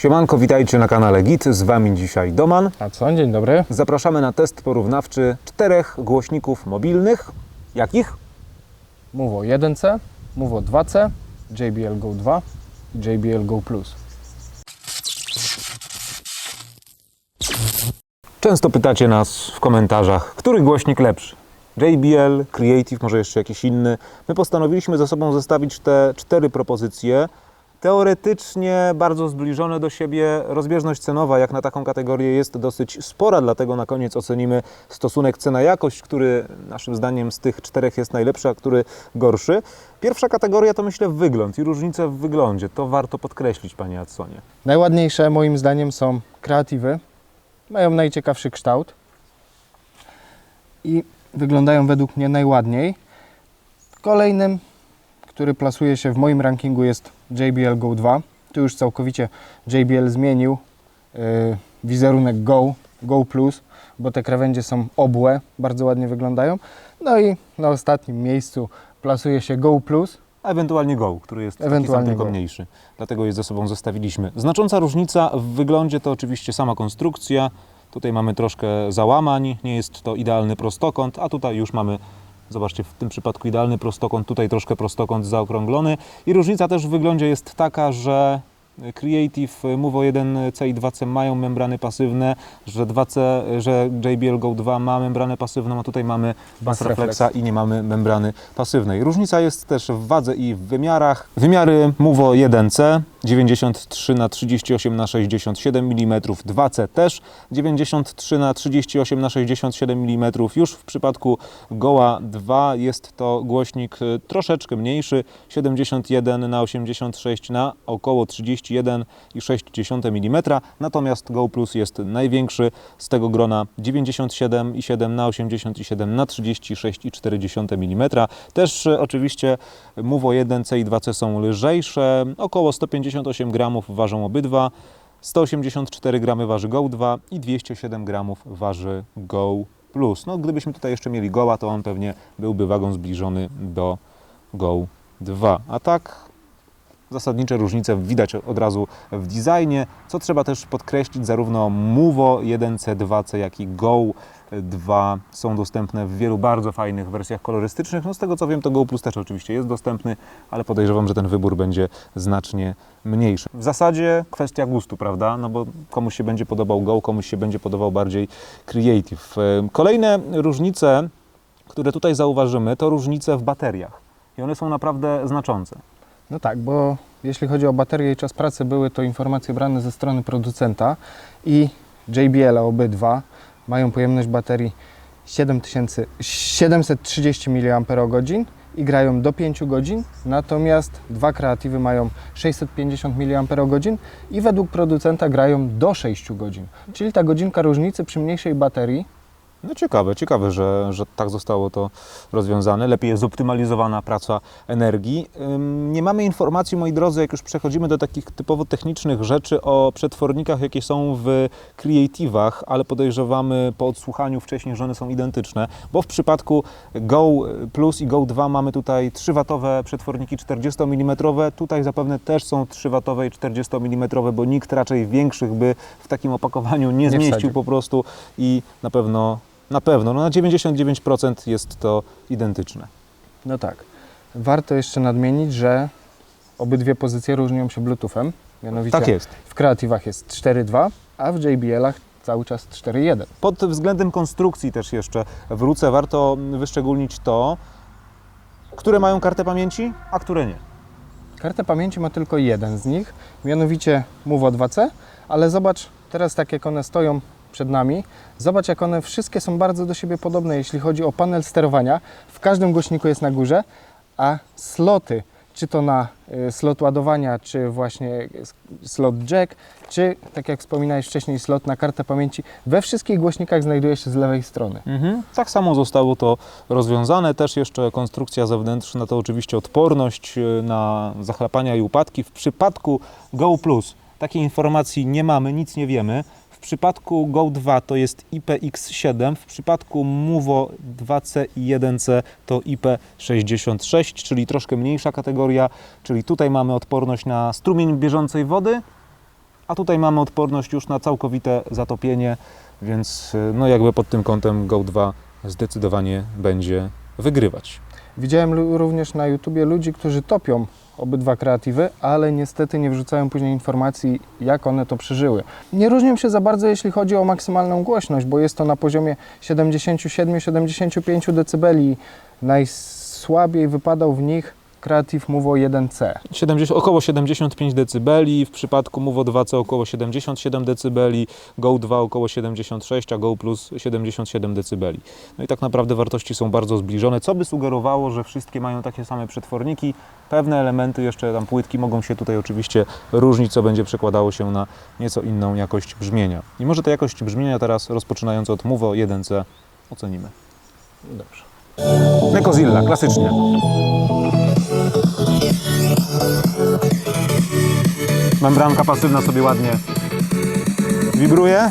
Siemanko, witajcie na kanale GIT, z Wami dzisiaj Doman. A co? Dzień dobry. Zapraszamy na test porównawczy czterech głośników mobilnych. Jakich? Movo 1C, Movo 2C, JBL Go 2 i JBL Go Plus. Często pytacie nas w komentarzach, który głośnik lepszy? JBL, Creative, może jeszcze jakiś inny. My postanowiliśmy ze sobą zestawić te cztery propozycje. Teoretycznie bardzo zbliżone do siebie. Rozbieżność cenowa, jak na taką kategorię, jest dosyć spora, dlatego na koniec ocenimy stosunek cena-jakość, który naszym zdaniem z tych czterech jest najlepszy, a który gorszy. Pierwsza kategoria to myślę wygląd i różnice w wyglądzie. To warto podkreślić, Panie Adsonie. Najładniejsze moim zdaniem są kreatywy. Mają najciekawszy kształt i wyglądają według mnie najładniej. Kolejnym, który plasuje się w moim rankingu jest JBL Go 2. Tu już całkowicie JBL zmienił yy, wizerunek Go, Go Plus, bo te krawędzie są obłe, bardzo ładnie wyglądają. No i na ostatnim miejscu plasuje się Go Plus. A ewentualnie Go, który jest taki sam, Ewentualnie tylko mniejszy. Dlatego je ze sobą zostawiliśmy. Znacząca różnica w wyglądzie to oczywiście sama konstrukcja. Tutaj mamy troszkę załamań, nie jest to idealny prostokąt, a tutaj już mamy, zobaczcie, w tym przypadku idealny prostokąt, tutaj troszkę prostokąt zaokrąglony. I różnica też w wyglądzie jest taka, że Creative Movo 1C i 2C mają membrany pasywne, że 2C, że JBL Go 2 ma membranę pasywną, a tutaj mamy Bas bas reflexa i nie mamy membrany pasywnej. Różnica jest też w wadze i w wymiarach. Wymiary Movo 1C 93 na 38 na 67 mm, 2C też 93 na 38 na 67 mm. Już w przypadku Goa 2 jest to głośnik y, troszeczkę mniejszy, 71 na 86 na około 31,6 mm. Natomiast Go Plus jest największy z tego grona 97,7 na 87 na 36,4 mm. Też e, oczywiście Movo 1C i 2C są lżejsze, około 158 gramów ważą obydwa. 184 gramy waży Go 2 i 207 gramów waży Go Plus. No, gdybyśmy tutaj jeszcze mieli Goa, to on pewnie byłby wagą zbliżony do Go 2. A tak zasadnicze różnice widać od razu w designie, co trzeba też podkreślić, zarówno Movo 1C, 2C, jak i Go 2 są dostępne w wielu bardzo fajnych wersjach kolorystycznych. No z tego co wiem, to Go też oczywiście jest dostępny, ale podejrzewam, że ten wybór będzie znacznie mniejszy. W zasadzie kwestia gustu, prawda? No bo komuś się będzie podobał Go, komuś się będzie podobał bardziej Creative. E, Kolejne różnice, które tutaj zauważymy, to różnice w bateriach. I one są naprawdę znaczące. No tak, bo jeśli chodzi o baterię i czas pracy, były to informacje brane ze strony producenta i JBL obydwa mają pojemność baterii 7000 730 mAh i grają do 5 godzin, natomiast dwa kreatywy mają 650 mAh i według producenta grają do 6 godzin. Czyli ta godzinka różnicy przy mniejszej baterii No ciekawe, ciekawe, że, że tak zostało to rozwiązane. Lepiej jest zoptymalizowana praca energii. Nie mamy informacji, moi drodzy, jak już przechodzimy do takich typowo technicznych rzeczy o przetwornikach, jakie są w Creative'ach, ale podejrzewamy po odsłuchaniu wcześniej, że one są identyczne, bo w przypadku Go Plus i Go 2 mamy tutaj 3W przetworniki 40 mm, tutaj zapewne też są 3W i 40 mm, bo nikt raczej większych by w takim opakowaniu nie, Nie zmieścił wsadził. po prostu i na pewno na pewno, no na 99% jest to identyczne. No tak. Warto jeszcze nadmienić, że obydwie pozycje różnią się Bluetoothem. Mianowicie Tak jest. w kreatywach jest 4.2, a w JBL-ach cały czas 4.1. Pod względem konstrukcji też jeszcze wrócę, warto wyszczególnić to, które mają kartę pamięci, a które nie. Kartę pamięci ma tylko jeden z nich, mianowicie Movo 2C, ale zobacz teraz tak jak one stoją przed nami, zobacz jak one wszystkie są bardzo do siebie podobne, jeśli chodzi o panel sterowania. W każdym głośniku jest na górze, a sloty, czy to na y, slot ładowania, czy właśnie s- slot jack, czy tak jak wspominałeś wcześniej, slot na kartę pamięci, we wszystkich głośnikach znajduje się z lewej strony. Mhm. Tak samo zostało to rozwiązane. Też jeszcze konstrukcja zewnętrzna to oczywiście odporność y, na zachlapania i upadki. W przypadku Go Plus takiej informacji nie mamy, nic nie wiemy. Przypadku Go 2 to jest IPX7, w przypadku Movo 2C i 1C to IP66, czyli troszkę mniejsza kategoria, czyli tutaj mamy odporność na strumień bieżącej wody, a tutaj mamy odporność już na całkowite zatopienie, więc y, no jakby pod tym kątem Go 2 zdecydowanie będzie wygrywać. Widziałem również na YouTubie ludzi, którzy topią obydwa kreatywy, ale niestety nie wrzucają później informacji, jak one to przeżyły. Nie różnią się za bardzo, jeśli chodzi o maksymalną głośność, bo jest to na poziomie 77-75 dB. Najsłabiej wypadał w nich kreatyw Movo 1C. 70, około 75 dB, w przypadku Movo 2C około 77 dB, Go 2 około 76, a Go Plus 77 dB. No i tak naprawdę wartości są bardzo zbliżone, co by sugerowało, że wszystkie mają takie same przetworniki. Pewne elementy, jeszcze tam płytki mogą się tutaj oczywiście różnić, co będzie przekładało się na nieco inną jakość brzmienia. I może tę jakość brzmienia teraz, rozpoczynając od Movo 1C, ocenimy. Dobrze. Nekozilla, klasycznie. Membranka pasywna sobie ładnie wibruje.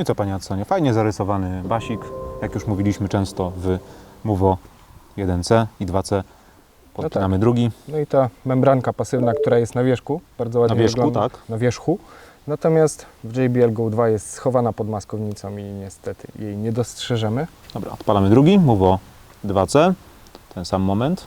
No i co Pani Adsonie? Fajnie zarysowany basik, jak już mówiliśmy często w Movo 1C i 2C. Podpinamy drugi. No i ta membranka pasywna, która jest na wierzchu, bardzo ładnie Na wierzchu, wygląda. tak. Na wierzchu. Natomiast w JBL Go 2 jest schowana pod maskownicą i niestety jej nie dostrzeżemy. Dobra, odpalamy drugi, Movo 2C. Ten sam moment.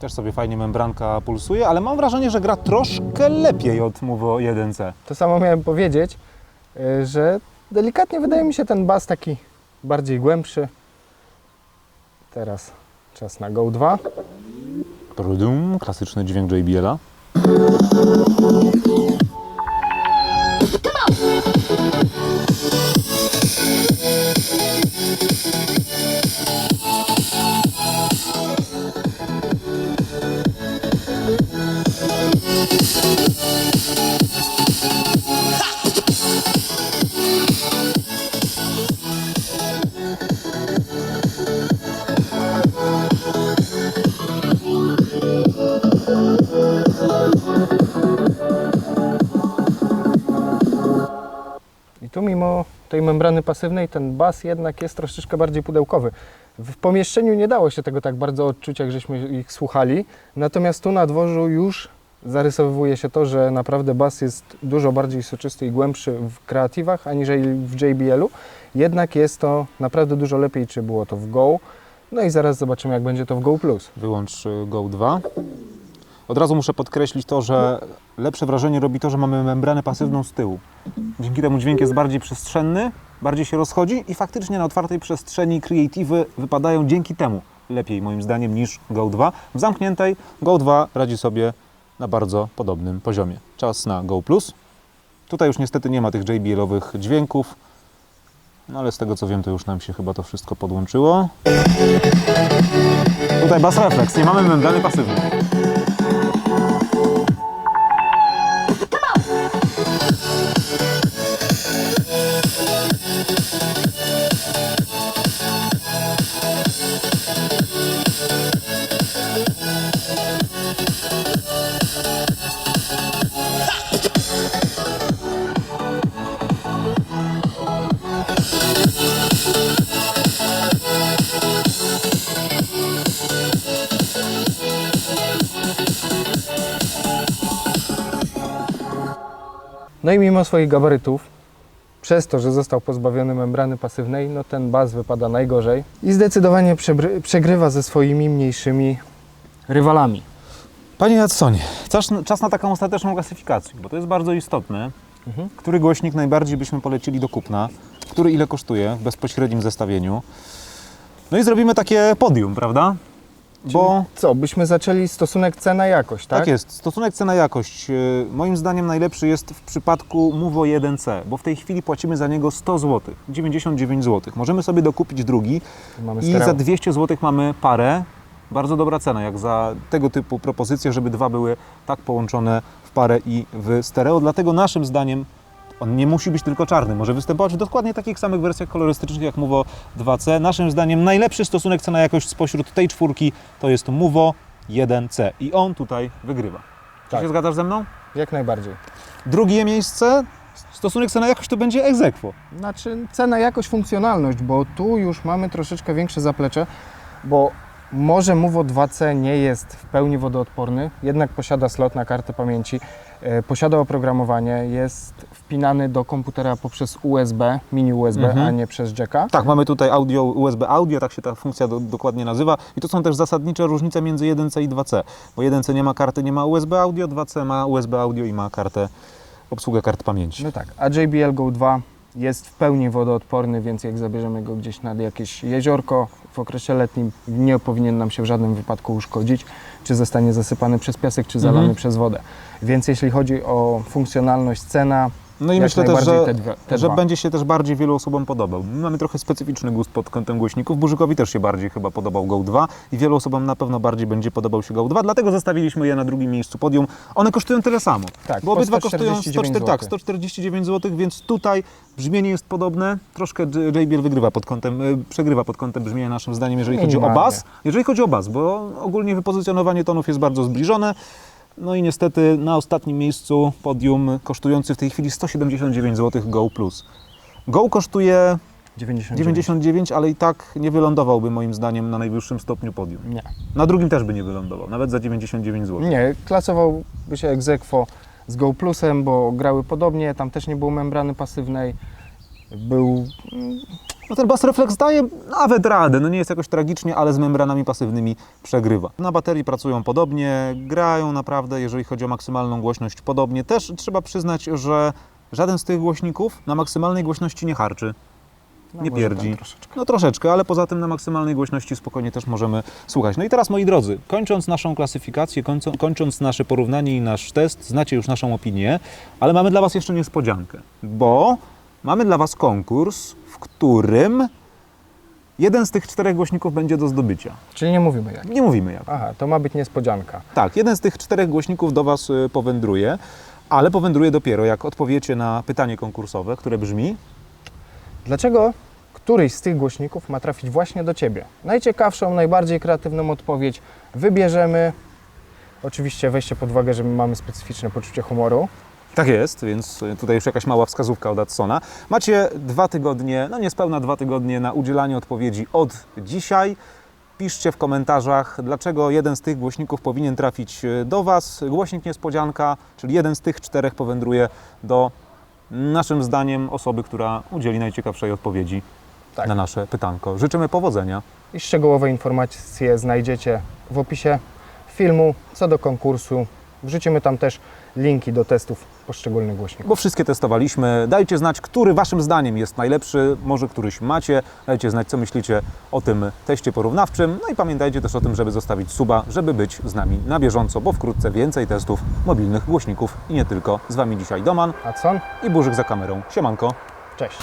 Też sobie fajnie membranka pulsuje, ale mam wrażenie, że gra troszkę lepiej od Movo 1C. To samo miałem powiedzieć, y, że delikatnie wydaje mi się ten bas taki bardziej głębszy. Teraz czas na Go 2. Prudum, klasyczny dźwięk JBL-a. I tu mimo tej membrany pasywnej ten bas jednak jest troszeczkę bardziej pudełkowy. W pomieszczeniu nie dało się tego tak bardzo odczuć, jak żeśmy ich słuchali. Natomiast tu na dworzu już zarysowuje się to, że naprawdę bas jest dużo bardziej soczysty i głębszy w kreatywach aniżeli w JBL-u. Jednak jest to naprawdę dużo lepiej, czy było to w Go. No i zaraz zobaczymy, jak będzie to w Go Plus. Wyłącz y, Go 2. Od razu muszę podkreślić to, że lepsze wrażenie robi to, że mamy membranę pasywną z tyłu. Dzięki temu dźwięk jest bardziej przestrzenny, bardziej się rozchodzi i faktycznie na otwartej przestrzeni creative'y wypadają dzięki temu lepiej moim zdaniem niż Go 2. W zamkniętej Go 2 radzi sobie na bardzo podobnym poziomie. Czas na Go Plus. Tutaj już niestety nie ma tych JBL-owych dźwięków, no ale z tego co wiem to już nam się chyba to wszystko podłączyło. Tutaj bas refleks, nie mamy membrany pasywnej. No i mimo swoich gabarytów, przez to, że został pozbawiony membrany pasywnej, no ten bas wypada najgorzej i zdecydowanie przegrywa ze swoimi mniejszymi rywalami. Panie Jadsonie, czas, czas na taką ostateczną klasyfikację, bo to jest bardzo istotne. Mhm. Który głośnik najbardziej byśmy polecili do kupna? Który ile kosztuje w bezpośrednim zestawieniu? No i zrobimy takie podium, prawda? Bo Co, byśmy zaczęli stosunek cena-jakość, tak? tak? jest, stosunek cena-jakość y, moim zdaniem najlepszy jest w przypadku Movo 1C, bo w tej chwili płacimy za niego 100 zł, 99 zł. Możemy sobie dokupić drugi Mamy i stereo. za 200 zł mamy parę. Bardzo dobra cena, jak za tego typu propozycje, żeby dwa były tak połączone w parę i w stereo. Dlatego naszym zdaniem on nie musi być tylko czarny, może występować w dokładnie takich samych wersjach kolorystycznych jak Movo 2C. Naszym zdaniem najlepszy stosunek cena-jakość spośród tej czwórki to jest Movo 1C i on tutaj wygrywa. Czy Tak. się zgadzasz ze mną? Jak najbardziej. Drugie miejsce, stosunek cena-jakość to będzie egzekwo. Znaczy cena, jakość, funkcjonalność, bo tu już mamy troszeczkę większe zaplecze, bo może Movo 2C nie jest w pełni wodoodporny, jednak posiada slot na kartę pamięci, posiada oprogramowanie, jest wpinany do komputera poprzez USB, mini USB, Mhm. a nie przez jacka. Tak, mamy tutaj audio, USB audio, tak się ta funkcja do, dokładnie nazywa. I to są też zasadnicze różnice między 1C i 2C. Bo 1C nie ma karty, nie ma USB audio, 2C ma USB audio i ma kartę, obsługę kart pamięci. No tak, a JBL Go 2 jest w pełni wodoodporny, więc jak zabierzemy go gdzieś nad jakieś jeziorko w okresie letnim, nie powinien nam się w żadnym wypadku uszkodzić, czy zostanie zasypany przez piasek, czy zalany Mhm. przez wodę. Więc jeśli chodzi o funkcjonalność, cena, No i myślę też, że, te te że dwa. będzie się też bardziej wielu osobom podobał. My mamy trochę specyficzny gust pod kątem głośników. Burzykowi też się bardziej chyba podobał Go 2 i wielu osobom na pewno bardziej będzie podobał się Go 2, dlatego zostawiliśmy je na drugim miejscu podium. One kosztują tyle samo. Tak, bo obydwa kosztują 149 104, tak, zł. 149 zł, więc tutaj brzmienie jest podobne. Troszkę JBL wygrywa pod kątem, y, przegrywa pod kątem brzmienia naszym zdaniem, jeżeli chodzi o bas. Jeżeli chodzi o bas, bo ogólnie wypozycjonowanie tonów jest bardzo zbliżone. No i niestety na ostatnim miejscu podium kosztujący w tej chwili 179 zł Go Plus. Go kosztuje 99. 99, ale i tak nie wylądowałby moim zdaniem na najwyższym stopniu podium. Nie. Na drugim też by nie wylądował, nawet za 99 zł. Nie, klasowałby się egzekwo z Go Plusem, bo grały podobnie, tam też nie było membrany pasywnej. Był No ten bas reflex daje nawet radę, no nie jest jakoś tragicznie, ale z membranami pasywnymi przegrywa. Na baterii pracują podobnie, grają naprawdę, jeżeli chodzi o maksymalną głośność podobnie. Też trzeba przyznać, że żaden z tych głośników na maksymalnej głośności nie harczy. no, Nie pierdzi. troszeczkę. No troszeczkę, ale poza tym na maksymalnej głośności spokojnie też możemy słuchać. No i teraz moi drodzy, kończąc naszą klasyfikację, kończą, kończąc nasze porównanie i nasz test, znacie już naszą opinię, ale mamy dla Was jeszcze niespodziankę, bo mamy dla Was konkurs, w którym jeden z tych czterech głośników będzie do zdobycia. Czyli nie mówimy jak. Nie mówimy jak. Aha, to ma być niespodzianka. Tak, jeden z tych czterech głośników do Was y, powędruje, ale powędruje dopiero jak odpowiecie na pytanie konkursowe, które brzmi Dlaczego któryś z tych głośników ma trafić właśnie do Ciebie? Najciekawszą, najbardziej kreatywną odpowiedź wybierzemy. Oczywiście weźcie pod uwagę, że my mamy specyficzne poczucie humoru. Tak jest, więc tutaj już jakaś mała wskazówka od Adsona. Macie dwa tygodnie, no niespełna dwa tygodnie na udzielanie odpowiedzi od dzisiaj. Piszcie w komentarzach, dlaczego jeden z tych głośników powinien trafić e, do Was. Głośnik niespodzianka, czyli jeden z tych czterech powędruje do naszym zdaniem osoby, która udzieli najciekawszej odpowiedzi Tak. na nasze pytanko. Życzymy powodzenia. I szczegółowe informacje znajdziecie w opisie filmu. Co do konkursu, wrzucimy tam też linki do testów poszczególnych głośników. bo wszystkie testowaliśmy. Dajcie znać, który Waszym zdaniem jest najlepszy, może któryś macie. Dajcie znać, co myślicie o tym teście porównawczym. No i pamiętajcie też o tym, żeby zostawić suba, żeby być z nami na bieżąco, bo wkrótce więcej testów mobilnych głośników i nie tylko. Z Wami dzisiaj Doman A co? i Burzyk za kamerą. Siemanko. Cześć.